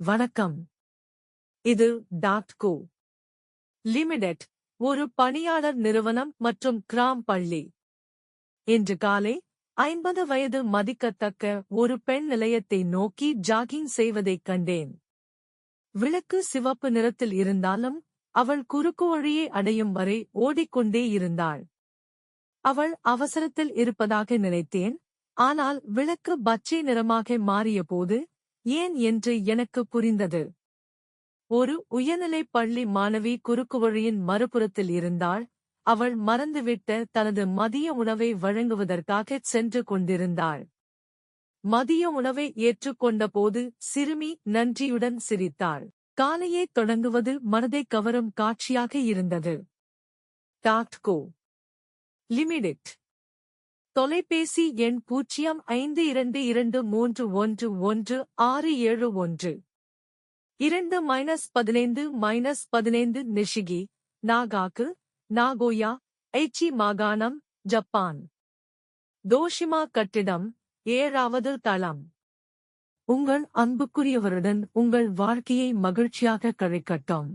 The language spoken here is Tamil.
வணக்கம். இது டாட்கோ லிமிடெட் ஒரு பணியாளர் நிறுவனம் மற்றும் கிராம் பள்ளி. இன்று காலை ஐம்பது வயது மதிக்கத்தக்க ஒரு பெண் நிலையத்தை நோக்கி ஜாகிங் செய்வதைக் கண்டேன். விளக்கு சிவப்பு நிறத்தில் இருந்தாலும் அவள் குறுக்கு வழியை அடையும் வரை ஓடிக்கொண்டே இருந்தாள். அவள் அவசரத்தில் இருப்பதாக நினைத்தேன் ஆனால் விளக்கு பச்சை நிறமாக மாறியபோது ஏன் என்று எனக்கு புரிந்தது. ஒரு உயர்நிலைப் பள்ளி மாணவி குறுக்குவழியின் மறுபுறத்தில் இருந்தாள். அவள் மறந்துவிட்ட தனது மதிய உணவை வழங்குவதற்காகச் சென்று கொண்டிருந்தாள். மதிய உணவை ஏற்றுக்கொண்டபோது சிறுமி நன்றியுடன் சிரித்தாள். காலையே தொடங்குவது மனதைக் கவரும் காட்சியாக இருந்தது. டாக்ட்கோ லிமிடெட். தொலைபேசி எண் பூஜ்ஜியம் ஐந்து இரண்டு இரண்டு மூன்று ஒன்று ஒன்று ஆறு ஏழு ஒன்று. இரண்டு மைனஸ் பதினைந்து மைனஸ் பதினைந்து நிஷிகி நாகாக்கு நாகோயா ஐச்சி மாகாணம் ஜப்பான். தோஷிமா கட்டிடம் ஏழாவது தளம். உங்கள் அன்புக்குரியவருடன் உங்கள் வாழ்க்கையை மகிழ்ச்சியாக கழிக்கட்டும்.